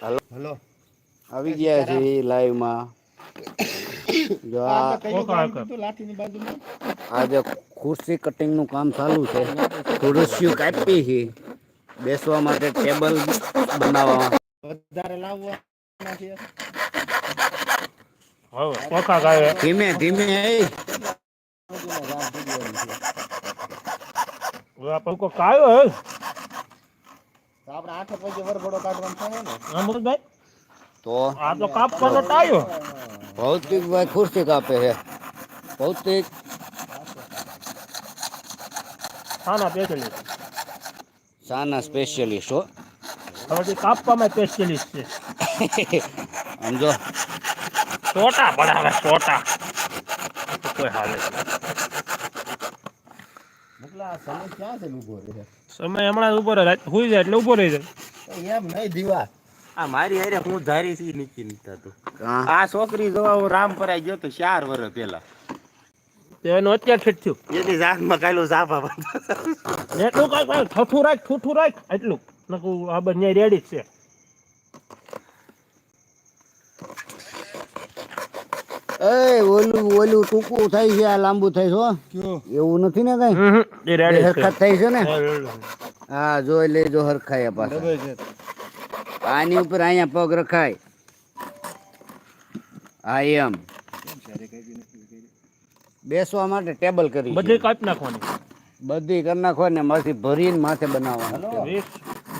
હાલો. Hello. આવી ગયા છે લાઈવમાં જો આજે ખુરશી કટિંગનું કામ ચાલુ છે. ખુરશીઓ કાપી છે. બેસવા માટે ટેબલ બનાવવા. વધારે ગાય ધીમે ધીમે એ. પંખો કાયો હે? તો આપણે આઠ વાગે વરઘોડો કાઢવાનો થાય ને? અમૃતભાઈ તો? આ તો કાપવાનો ટાયો? ભૌતિક ભાઈ ખુરશી કાપે છે. ભૌતિક. ખાના પેકેલી શાના સ્પેશિયલિસ્ટ હો. હવે જે કાપવામાં સ્પેશિયલિસ્ટ છે. સમજો ટોટા પડાવે ટોટા કોઈ હાલે. છે. મોકલા આ સમય ક્યાં છે ઊભો રહે? સમય હમણાં ઊભો રહે જાય એટલે ઊભો રહી જાય. એમ નહીં દીવા. આ મારી હારે હું ધારી સી નીચે નીકળતા તો આ છોકરી જોવા હું રામપરાઈ ગયો તો ચાર વર્ષ પેલા તો એનું અત્યારે ફિટ થયું. એની જાતમાં કાયલો સાફા બંધ. એટલું કાંઈ કાંઈ ઠઠું રાખ ઠૂઠું રાખ એટલું નકું આ બંને રેડી જ છે. એ ઓલું ઓલું ટૂંકું થાય છે આ લાંબુ થાય છે એવું નથી ને કઈ? હમ હમ, એ રેડી છે. હરખત થાય છે ને? હા જોઈ લેજો હરખાય પાછા. ડબલ આની ઉપર અહીંયા પગ રખાય. હા એમ. બેસવા માટે ટેબલ કરી બધી કાપી નાખવાની. બધી કરી નાખો ને માથી ભરીને માથે બનાવવાનું.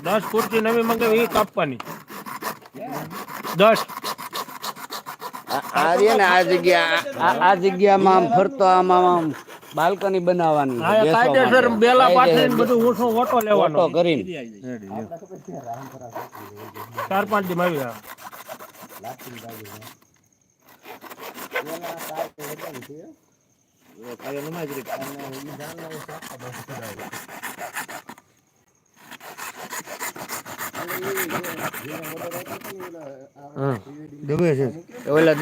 દસ કુર્તી નવી મંગાવી એ કાપવાની. દસ. આ- આ ને આ જગ્યા આ- આ જગ્યામાં આમ ફરતો આમાં આમ બાલ્કની બનાવવાની. બેલા પાથરીને બધું ઊંઠો ઓટો લેવાનો ઓટો કરીને ચાર પાંચ દી આવી જાય હમ. છે ઓલા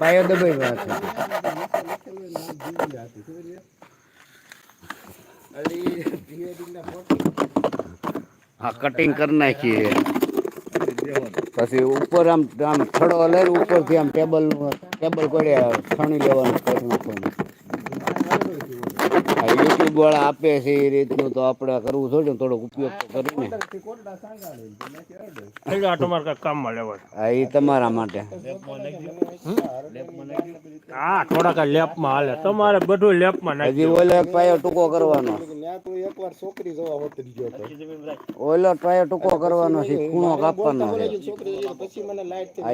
પાયો દબાઈ હા કટિંગ કરી નાખીએ. પછી ઉપર આમ આમ લઈ ઉપરથી આમ ટેબલ ટેબલ કોડે છણી લેવાનું. યુટ્યુબ વાળા આપે છે એ રીતનું તો આપણે કરવું થોડું ને થોડોક ઉપયોગ તો કરીને કામમાં લેવા હા એ તમારા માટે. હા થોડાક લેપમાં હાલે. તમારે બધું લેપમાં નાખી ઓલો પાયો ટૂંકો કરવાનો. ઓલો પાયો ટૂંકો કરવાનો છે ખૂણો કાપવાનો છે.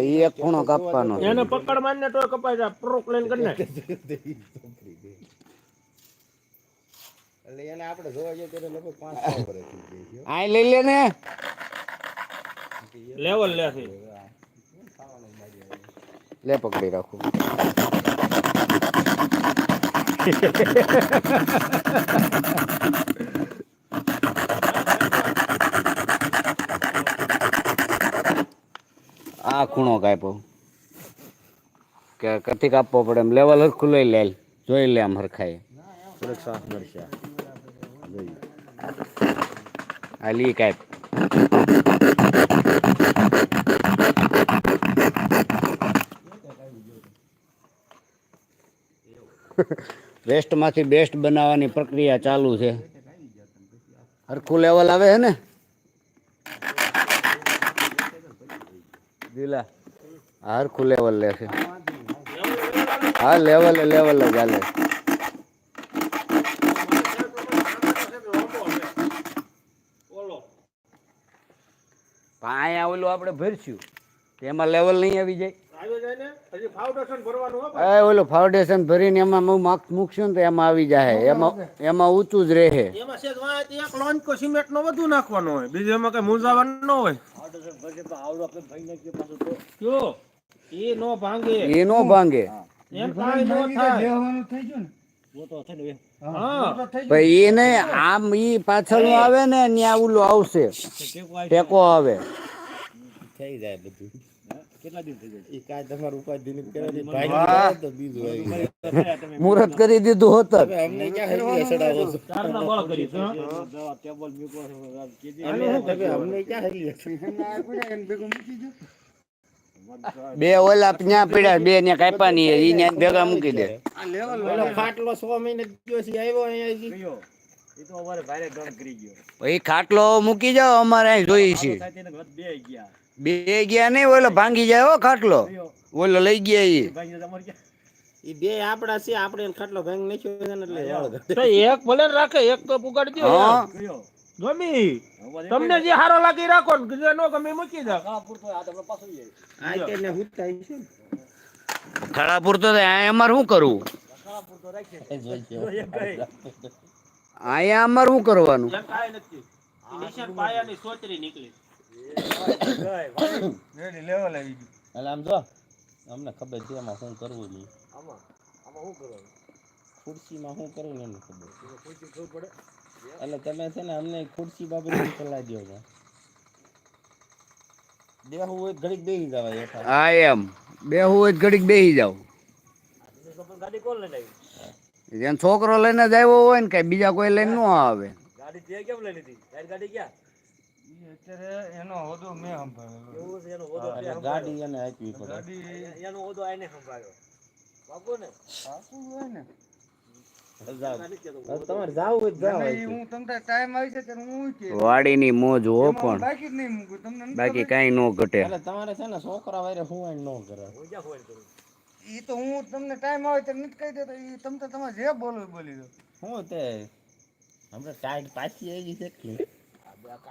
ઈ એક ખૂણો કાપવાનો એને પકડ મારીને તો કપાય પ્રોક લઈને કરી નાખ. એટલે એને આપણે જોવા જઈએ ત્યારે લગભગ પાંચ છ વર્ષ થઈ ગઈ આ લઈ લે ને. લેવલ લે લે પકડી રાખું. આ ખૂણો કાપ્યો. કે કથી કાપવો પડે એમ. લેવલ હરખું લઈ લે. જોઈ લે આમ હરખાય થોડોક સાફ મળશે આ લી કાપ વેસ્ટમાંથી બેસ્ટ બનાવવાની પ્રક્રિયા ચાલુ છે. હરખું લેવલ આવે છે ને? દિલા આ હરખું લેવલ લે છે. હા, લેવલ લેવલ જ હાલે. પણ અહીંયા ઓલું આપણે ભરશું. તેમાં લેવલ નહીં આવી જાય. આવી જાય ને? હજી ફાઉન્ડેશન એ ઓલું ફાઉન્ડેશન ભરીને એમાં હું માર્ક્સ મૂકશું ને તો એમાં આવી જાય એમાં એમાં ઊંચું જ રહે. એમાં છે સિમેન્ટ નો વધુ નાખવાનો હોય. બીજું એમાં કઈ મૂંઝાવાનું ન હોય. કયો એ નો ભાંગે. એ નો ભાંગે. એમ કાંઈ નો થાય. હા એને આમ ઈ પાછળ આવે ને ત્યાં ઓલું આવશે. ટેકો આવે થઈ જાય બધું. ભાઈ. મુહૂર્ત કરી દીધું હોત અમને બે ઓલા ત્યાં પડ્યા બે ને કાપ્યા નહીં ઈ ન્યા ભેગા મૂકી દે. ખાટલો સો મહિને દિવસ આવ્યો અહીંયા એ તો અમારે ભારે કરી ગયો. ખાટલો મૂકી જાઓ અમારે અહીં જોઈએ છે બે ગયા. બે ગયા નહીં ઓલો ભાંગી જાય હો ખાટલો. ઓલો લઈ ગયા ઈ. બે આપડા છે આપણે ખાટલો ભાંગી નાખ્યો એટલે એક ભલે રાખે એક તો પુગાડી દો. ગમી. તમને જે હારો લાગી રાખો ને જે નો ગમે મૂકી દો. ખડા પૂરતો અમારે શું કરવું. અહીંયા અમારે શું કરવાનું? પાયાની એટલે આમ જો અમને ખબર છે એમાં શું કરવું નહીં ખુરશીમાં શું કરવું ને એને ખબર એટલે તમે છે ને અમને ખુરશી બાબતે સલાહ દો છો દેવું હોય ઘડીક બેહી જવાય. હા એમ. બેહવું હોય ઘડીક બેહી જાવ ગાડી કોણ લઈને આવી જેમ છોકરો લઈને જ આવ્યો હોય ને કઈ બીજા કોઈ લઈને ન આવે. ગાડી તે કેમ લઈ લીધી ગાડી ક્યાં એનો હોદો મેં સંભાળ્યો એવું છે એનો હોદો ગાડી એને આપી પડે એનો હોદો આને સંભાળ્યો. બાપુ ને. જાઓ. હવે તમારે જાવું. હું તમને ટાઈમ આવી છે ત્યારે હું કે વાડીની મોજ હો પણ. બાકી જ નહીં મૂકું. તમને બાકી ખબર? કઈ ન ઘટે. એટલે તમારે છે ને છોકરા વારે હું નો કરે ઈ તો હું તમને ટાઈમ આવે ત્યારે નથી કહી દેતો. ઈ તમે તો તમારે જે બોલવું બોલી દો. હું તે હમણાં ટાઈટ પાછી આવી છે કે